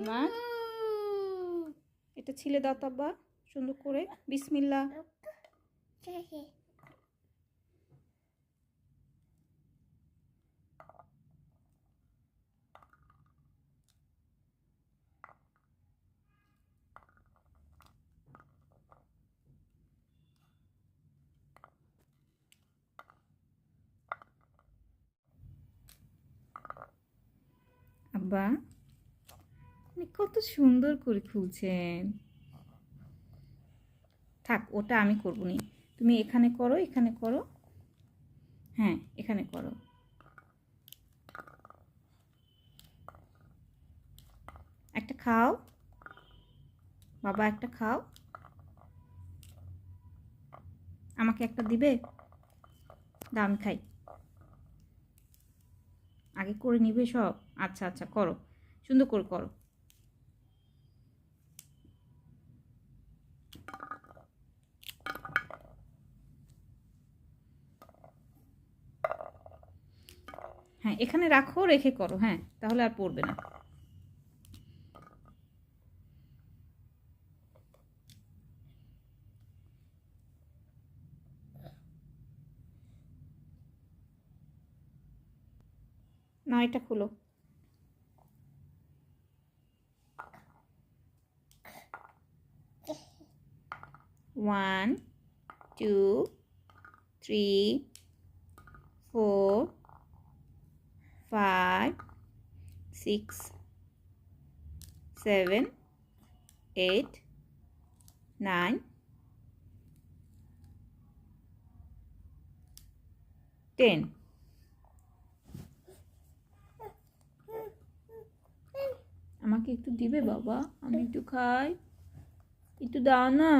ইমান এটা ছিলে দাও তো আব্বা সুন্দর করে। বিসমিল্লা আব্বা আপনি কত সুন্দর করে খুলছেন। থাক, ওটা আমি করব নি। তুমি এখানে করো এখানে করো। হ্যাঁ এখানে করো। একটা খাও। বাবা, একটা খাও। আমাকে একটা দিবে? দাও, আমি খাই। আগে করে নিবে সব? আচ্ছা আচ্ছা করো। সুন্দর করে করো। হ্যাঁ এখানে রাখো, রেখে করো হ্যাঁ তাহলে আর পড়বে না। না, এটা খুলো। One two three four five six seven eight nine ten আমাকে একটু দিবে বাবা? আমি একটু খাই। একটু দাও না।